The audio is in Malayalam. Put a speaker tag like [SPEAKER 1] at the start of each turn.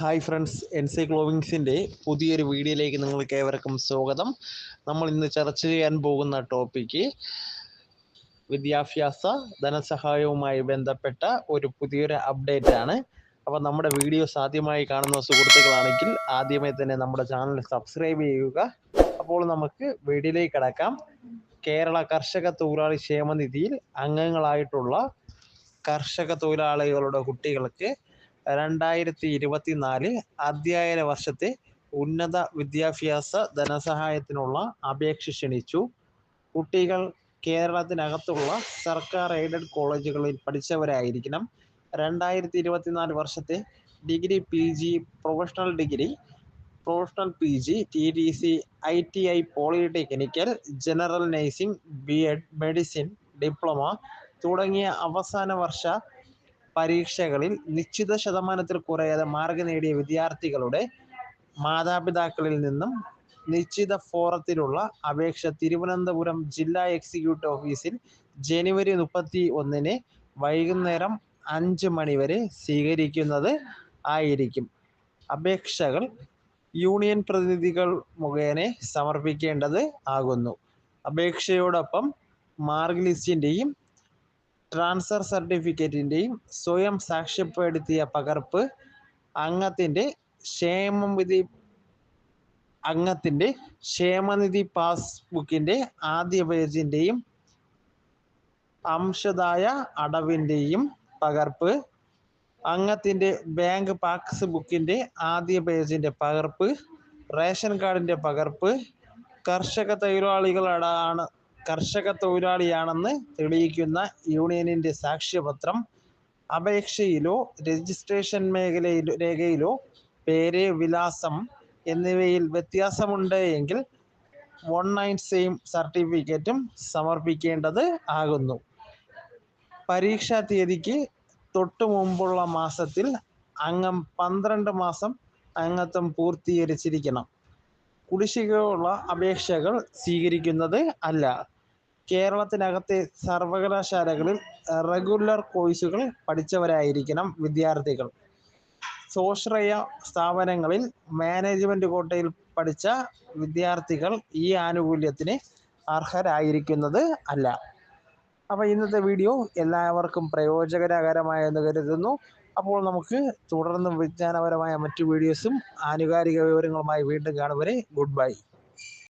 [SPEAKER 1] ഹായ് ഫ്രണ്ട്സ് എൻ സി ക്ലോവിങ്സിന്റെ പുതിയൊരു വീഡിയോയിലേക്ക് നിങ്ങൾക്ക് ഏവർക്കും സ്വാഗതം. നമ്മൾ ഇന്ന് ചർച്ച ചെയ്യാൻ പോകുന്ന ടോപ്പിക്ക് വിദ്യാഭ്യാസ ധനസഹായവുമായി ബന്ധപ്പെട്ട ഒരു പുതിയൊരു അപ്ഡേറ്റ് ആണ്. അപ്പോൾ നമ്മുടെ വീഡിയോസ് ആദ്യമായി കാണുന്ന സുഹൃത്തുക്കളാണെങ്കിൽ ആദ്യമേ തന്നെ നമ്മുടെ ചാനൽ സബ്സ്ക്രൈബ് ചെയ്യുക. അപ്പോൾ നമുക്ക് വീഡിയോയിലേക്ക് കടക്കാം. കേരള കർഷക തൊഴിലാളി ക്ഷേമനിധിയിൽ അംഗങ്ങളായിട്ടുള്ള കർഷക തൊഴിലാളികളുടെ കുട്ടികൾക്ക് രണ്ടായിരത്തി ഇരുപത്തിനാല് അധ്യയന വർഷത്തെ ഉന്നത വിദ്യാഭ്യാസ ധനസഹായത്തിനുള്ള അപേക്ഷ ക്ഷണിച്ചു. കുട്ടികൾ കേരളത്തിനകത്തുള്ള സർക്കാർ എയ്ഡഡ് കോളേജുകളിൽ പഠിച്ചവരായിരിക്കണം. രണ്ടായിരത്തി ഇരുപത്തിനാല് വർഷത്തെ degree P G professional degree professional P G T D C I T I polytechnical general nursing B Ed medicine diploma തുടങ്ങിയ അവസാന വർഷ പരീക്ഷകളിൽ നിശ്ചിത ശതമാനത്തിൽ കുറയാതെ മാർക്ക് നേടിയ വിദ്യാർത്ഥികളുടെ മാതാപിതാക്കളിൽ നിന്നും നിശ്ചിത ഫോറത്തിലുള്ള അപേക്ഷ തിരുവനന്തപുരം ജില്ലാ എക്സിക്യൂട്ടീവ് ഓഫീസിൽ ജനുവരി മുപ്പത്തി ഒന്നിന് വൈകുന്നേരം അഞ്ച് മണി വരെ സ്വീകരിക്കുന്നത് ആയിരിക്കും. അപേക്ഷകൾ യൂണിയൻ പ്രതിനിധികൾ മുഖേന സമർപ്പിക്കേണ്ടത് ആകുന്നു. അപേക്ഷയോടൊപ്പം മാർക്ക് ലിസ്റ്റിന്റെയും ട്രാൻസ്ഫർ സർട്ടിഫിക്കറ്റിന്റെയും സ്വയം സാക്ഷ്യപ്പെടുത്തിയ പകർപ്പ് അംഗത്തിന്റെ ക്ഷേമവിധി അംഗത്തിന്റെ ക്ഷേമനിധി പാസ്ബുക്കിന്റെ ആദ്യ പേജിന്റെയും അംശദായ അടവിന്റെയും പകർപ്പ് അംഗത്തിന്റെ ബാങ്ക് പാക്സ് ബുക്കിന്റെ ആദ്യ പേജിന്റെ പകർപ്പ് റേഷൻ കാർഡിന്റെ പകർപ്പ് കർഷക തൊഴിലാളികളാണ് കർഷക തൊഴിലാളിയാണെന്ന് തെളിയിക്കുന്ന യൂണിയനിന്റെ സാക്ഷ്യപത്രം അപേക്ഷയിലോ രജിസ്ട്രേഷൻ മേഖലയിലോ രേഖയിലോ പേര് വിലാസം എന്നിവയിൽ വ്യത്യാസമുണ്ട് എങ്കിൽ വൺ നയൻ സെയിം സർട്ടിഫിക്കറ്റും സമർപ്പിക്കേണ്ടത് ആകുന്നു. പരീക്ഷാ തീയതിക്ക് തൊട്ടു മുമ്പുള്ള മാസത്തിൽ അംഗം പന്ത്രണ്ട് മാസം അംഗത്വം പൂർത്തീകരിച്ചിരിക്കണം. കുടിശ്ശികയുള്ള അപേക്ഷകൾ സ്വീകരിക്കുന്നത് അല്ല. കേരളത്തിനകത്തെ സർവകലാശാലകളിൽ റെഗുലർ കോഴ്സുകൾ പഠിച്ചവരായിരിക്കണം വിദ്യാർത്ഥികൾ. സ്വാശ്രയ സ്ഥാപനങ്ങളിൽ മാനേജ്മെന്റ് കോട്ടയിൽ പഠിച്ച വിദ്യാർത്ഥികൾ ഈ ആനുകൂല്യത്തിന് അർഹരായിരിക്കുന്നത് അല്ല. അപ്പോൾ ഇന്നത്തെ വീഡിയോ എല്ലാവർക്കും പ്രയോജനകരമായെന്ന് കരുതുന്നു. അപ്പോൾ നമുക്ക് തുടർന്നും വിജ്ഞാനപരമായ മറ്റു വീഡിയോസും ആനുകാലിക വിവരങ്ങളുമായി വീണ്ടും കാണുവരെ ഗുഡ് ബൈ